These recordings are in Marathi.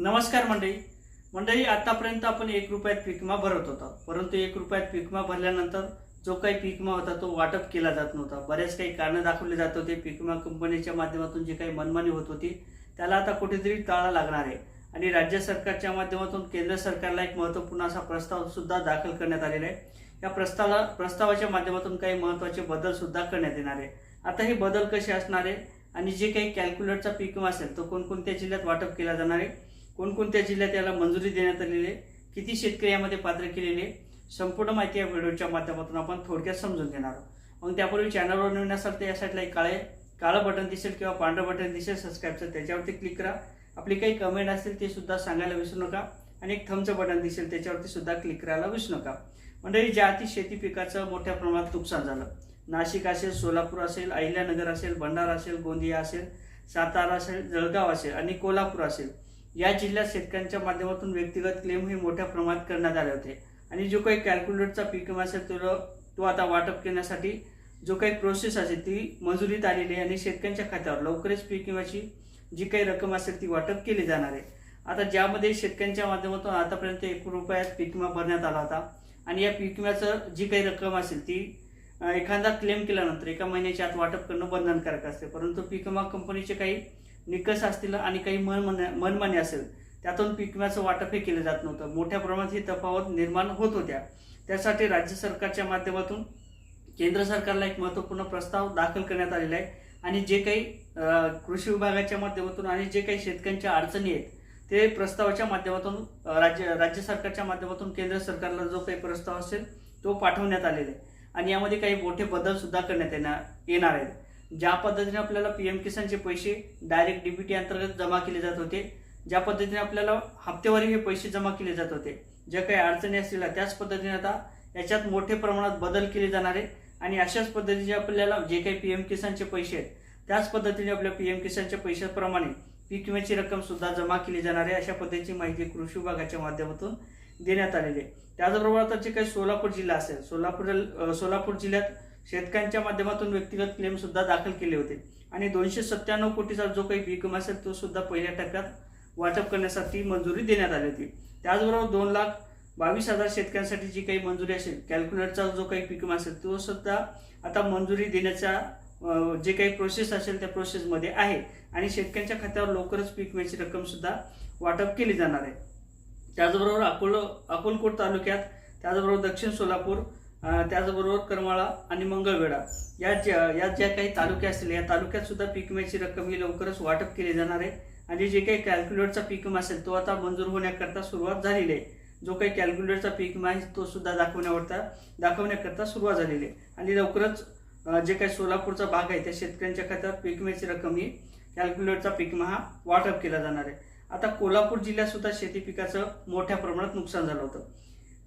नमस्कार मंडळी. मंडळी आतापर्यंत आपण एक रुपयात पीक विमा भरत होता. परंतु एक रुपयात पिकमा भरल्यानंतर जो काही पिकमा होता तो वाटप केला जात नव्हता. बऱ्याच काही कारणं दाखवले जात होते. पीक विमा कंपनीच्या माध्यमातून जी काही मनमानी होत होती त्याला आता कुठेतरी टाळा लागणार आहे. आणि राज्य सरकारच्या माध्यमातून केंद्र सरकारला एक महत्त्वपूर्ण असा प्रस्ताव सुद्धा दाखल करण्यात आलेला आहे. या प्रस्तावाला प्रस्तावाच्या माध्यमातून काही महत्त्वाचे बदल सुद्धा करण्यात येणार आहे. आता हे बदल कसे असणार आहे? आणि जे काही कॅल्क्युलेटचा पिकमा असेल तो कोणकोणत्या जिल्ह्यात वाटप केला जाणार आहे? कोणकोणत्या जिल्ह्यात याला मंजुरी देण्यात आलेली आहे? किती शेतकरी यामध्ये पात्र केलेले संपूर्ण माहिती या व्हिडिओच्या माध्यमातून आपण थोडक्यात समजून घेणार आहोत. मग त्यापूर्वी चॅनलवर नवीन असाल तर या साईडला एक काळे काळं बटन दिसेल किंवा पांढरं बटन दिसेल सबस्क्राईबचं त्याच्यावरती क्लिक करा. आपली काही कमेंट असतील ते सुद्धा सांगायला विसरू नका. आणि एक थमचं बटन दिसेल त्याच्यावरती सुद्धा क्लिक करायला विसरू नका. मंडळी ज्या अति शेती पिकाचं मोठ्या प्रमाणात नुकसान झालं. नाशिक असेल सोलापूर असेल अहिल्यानगर असेल भंडारा असेल गोंदिया असेल सातारा असेल जळगाव असेल आणि कोल्हापूर असेल. या जिल्ह्यात शेतकऱ्यांच्या माध्यमातून व्यक्तिगत क्लेम हे मोठ्या प्रमाणात करण्यात आले होते. आणि जो काही कॅल्क्युलेटरचा पीक विमा असेल तो तो आता वाटप करण्यासाठी जो काही प्रोसेस असेल ती मंजुरीत आलेली आहे आणि शेतकऱ्यांच्या खात्यावर लवकरच पीक विम्याची जी काही रक्कम असेल ती वाटप केली जाणार आहे. आता ज्यामध्ये शेतकऱ्यांच्या माध्यमातून आतापर्यंत एक रुपयात पीक विमा भरण्यात आला होता. आणि या पीक विम्याचं जी काही रक्कम असेल ती एखादा क्लेम केल्यानंतर एका महिन्याच्या आत वाटप करणं बंधनकारक असते. परंतु पीक विमा कंपनीचे काही निकष असतील आणि काही मनमन मनमानी असेल त्यातून पीक विम्याचं वाटपही केलं जात नव्हतं. मोठ्या प्रमाणात ही तफावत निर्माण होत होत्या. त्यासाठी राज्य सरकारच्या माध्यमातून केंद्र सरकारला एक महत्त्वपूर्ण प्रस्ताव दाखल करण्यात आलेला आहे. आणि जे काही कृषी विभागाच्या माध्यमातून आणि जे काही शेतकऱ्यांच्या अडचणी आहेत ते प्रस्तावाच्या माध्यमातून राज्य राज्य सरकारच्या माध्यमातून केंद्र सरकारला जो काही प्रस्ताव असेल तो पाठवण्यात आलेला आहे. आणि यामध्ये काही मोठे बदल सुद्धा करण्यात येणार येणार आहेत. ज्या पद्धतीने आपल्याला पी एम किसानचे पैसे डायरेक्ट डीबीटी अंतर्गत जमा केले जात होते ज्या पद्धतीने आपल्याला हप्तेवारी हे पैसे जमा केले जात होते ज्या काही अडचणी असतील त्याच पद्धतीने आता याच्यात मोठ्या प्रमाणात बदल केले जाणार आहे. आणि अशाच पद्धतीचे आपल्याला जे काही पीएम किसानचे पैसे आहेत त्याच पद्धतीने आपल्या पीएम किसानच्या पैशाप्रमाणे पीक विम्याची रक्कम सुद्धा जमा केली जाणार आहे. अशा पद्धतीची माहिती कृषी विभागाच्या माध्यमातून देण्यात आलेली आहे. त्याचबरोबर आता जे काही सोलापूर जिल्हा असेल सोलापूर सोलापूर जिल्ह्यात शेतकऱ्यांच्या माध्यमातून व्यक्तिगत क्लेम सुद्धा दाखल केले होते. आणि दोनशे सत्त्याण्णव कोटीचा जो काही विकम असेल तो सुद्धा पहिल्या टप्प्यात वाटप करण्यासाठी मंजुरी देण्यात आली होती. त्याचबरोबर दोन लाख बावीस हजार शेतकऱ्यांसाठी जी काही मंजुरी असेल कॅल्क्युलेटरचा जो काही पीक असेल तो सुद्धा आता मंजुरी देण्याच्या जे काही प्रोसेस असेल त्या प्रोसेसमध्ये आहे. आणि शेतकऱ्यांच्या खात्यावर लवकरच पीक विम्याची रक्कम सुद्धा वाटप केली जाणार आहे. त्याचबरोबर अकोलो अकोलकोट तालुक्यात त्याचबरोबर दक्षिण सोलापूर त्याचबरोबर करमाळा आणि मंगळवेढा. या ज्या या ज्या काही तालुके असतील या तालुक्यात सुद्धा पीक विम्याची रक्कम ही लवकरच वाटप केली जाणार आहे. आणि जे काही कॅल्क्युलेटरचा पीक विमा असेल तो आता मंजूर होण्याकरता सुरुवात झालेली आहे. जो काही कॅल्क्युलेटरचा पीक विमा आहे तो सुद्धा दाखवण्यावरता दाखवण्याकरता सुरुवात झालेली आहे. आणि लवकरच जे काही सोलापूरचा भाग आहे त्या शेतकऱ्यांच्या खात्यात पीक विम्याची रक्कम ही कॅल्क्युलेटरचा पीक विमा हा वाटप केला जाणार आहे. आता कोल्हापूर जिल्ह्यात सुद्धा शेती पिकाचं मोठ्या प्रमाणात नुकसान झालं होतं.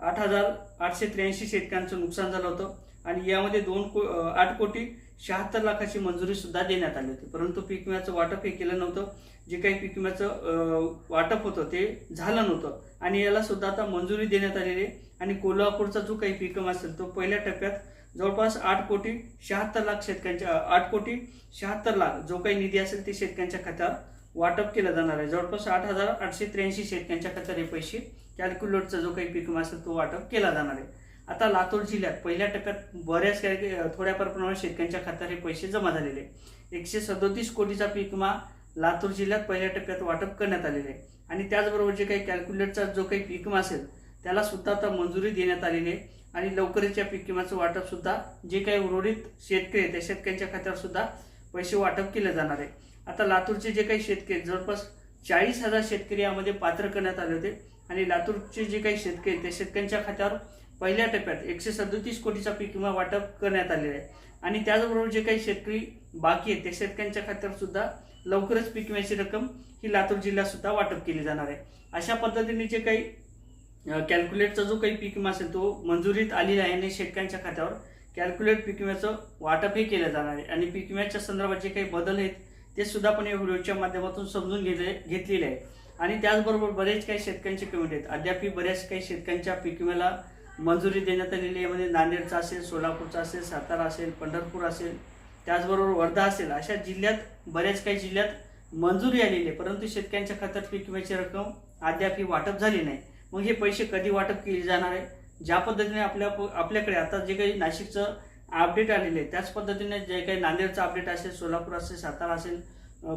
आठ हजार आठशे त्र्याऐंशी शेतकऱ्यांचं नुकसान झालं होतं. आणि यामध्ये दोन को आठ कोटी शहात्तर लाखाची मंजुरी सुद्धा देण्यात आली होती. परंतु पीक विम्याचं वाटप हे केलं नव्हतं. जे काही पीक विम्याचं वाटप होतं ते झालं नव्हतं. आणि याला सुद्धा आता मंजुरी देण्यात आलेली आहे. आणि कोल्हापूरचा जो काही पीक विमा असेल तो पहिल्या टप्प्यात जवळपास आठ कोटी शहात्तर लाख शेतकऱ्यांच्या आठ कोटी शहात्तर लाख जो काही निधी असेल ते शेतकऱ्यांच्या खात्यावर वाटप केलं जाणार आहे. जवळपास आठ हजार आठशे त्र्याऐंशी शेतकऱ्यांच्या खात्यात हे पैसे कॅल्क्युलेटचा जो काही पीक विमा असेल तो वाटप केला जाणार आहे. आता लातूर जिल्ह्यात पहिल्या टप्प्यात बऱ्याच काही थोड्याफार प्रमाणात शेतकऱ्यांच्या खात्यात हे पैसे जमा झालेले आहे. एकशे सदोतीस कोटीचा पीक विमा लातूर जिल्ह्यात पहिल्या टप्प्यात वाटप करण्यात आलेले आहे. आणि त्याचबरोबर जे काही कॅल्क्युलेटचा जो काही पीक विमा असेल त्याला सुद्धा आता मंजुरी देण्यात आलेली आहे. आणि लवकरच या पीक विम्याचं वाटप सुद्धा जे काही उर्वरित शेतकरी आहेत त्या शेतकऱ्यांच्या खात्यावर सुद्धा पैसे वाटप केले जाणार आहे. आता लातूरचे जे काही शेतकरी आहेत, जवळपास चाळीस हजार शेतकरी यामध्ये पात्र करण्यात आले होते. आणि लातूरचे जे काही शेतकरी आहेत, त्या शेतकऱ्यांच्या खात्यावर पहिल्या टप्प्यात एकशे सदोतीस कोटीचा पीक विमा वाटप करण्यात आलेला आहे. आणि त्याचबरोबर जे काही शेतकरी बाकी आहेत त्या शेतकऱ्यांच्या खात्यावर सुद्धा लवकरच पीक विम्याची रक्कम ही लातूर जिल्ह्यात सुद्धा वाटप केली जाणार आहे. अशा पद्धतीने जे काही कॅल्क्युलेटचा जो काही पीक विमा असेल तो मंजुरीत आलेला आहे आणि शेतकऱ्यांच्या खात्यावर कॅल्क्युलेट पीक विम्याचं वाटपही केलं जाणार आहे. आणि पीक विम्याच्या संदर्भात जे काही बदल आहेत ते सुद्धा आपण या व्हिडिओच्या माध्यमातून समजून घेतले घेतलेले आहे. आणि त्याचबरोबर बरेच काही शेतकऱ्यांचे कमेंट आहेत. अद्यापही बऱ्याच काही शेतकऱ्यांच्या पीक विम्याला मंजुरी देण्यात आलेली आहे. यामध्ये नांदेडचा असेल सोलापूरचा असेल सातारा असेल पंढरपूर असेल त्याचबरोबर वर्धा असेल अशा जिल्ह्यात बऱ्याच काही जिल्ह्यात मंजुरी आलेली आहे. परंतु शेतकऱ्यांच्या खात्यात पीक विम्याची रक्कम अद्याप ही वाटप झाली नाही. मग हे पैसे कधी वाटप केले जाणार आहे? ज्या पद्धतीने आपल्या आपल्याकडे आता जे काही नाशिकचं अपडेट आलेले आहे त्याच पद्धतीने जे काही नांदेडचं अपडेट असेल सोलापूर असेल सातारा असेल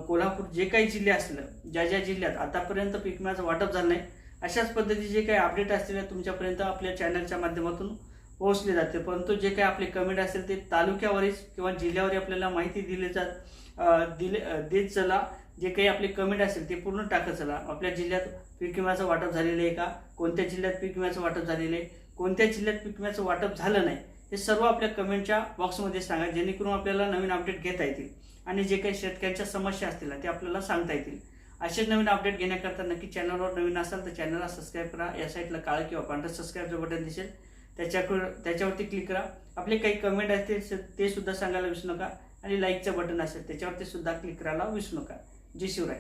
कोल्हापूर जे काही जिल्हे असतील ज्या ज्या जिल्ह्यात आतापर्यंत पीक विम्याचं वाटप झालं नाही अशाच पद्धतीचे जे काही अपडेट असतील तुमच्यापर्यंत आपल्या चॅनलच्या माध्यमातून पोहोचले जाते. परंतु जे काही आपले कमेंट असेल ते तालुक्यावरच किंवा जिल्ह्यावर आपल्याला माहिती दिली जात दिले देत चला. जे काही आपले कमेंट असेल ते पूर्ण टाकत चला. आपल्या जिल्ह्यात पीक विम्याचं वाटप झालेलं आहे का? कोणत्या जिल्ह्यात पीक विम्याचं वाटप झालेलं आहे? कोणत्या जिल्ह्यात पीक विम्याचं वाटप झालं नाही? हे सर्व आपल्या कमेंटच्या बॉक्समध्ये सांगा जेणेकरून आपल्याला नवीन अपडेट घेता येतील आणि जे काही शेतकऱ्यांच्या समस्या असतील ते आपल्याला सांगता येतील. असेच नवीन अपडेट घेण्याकरता नक्की चॅनलवर नवीन असाल तर चॅनलला सबस्क्राईब करा. या साईटला काळं किंवा पांढरं सबस्क्राईबचं बटन दिसेल. त्याच्याकडे त्याच्यावरती क्लिक करा. आपले काही कमेंट असतील ते सुद्धा सांगायला विसरू नका. आणि लाईकचं बटन असेल त्याच्यावरती सुद्धा क्लिक करायला विसरू नका. जय शिवराय.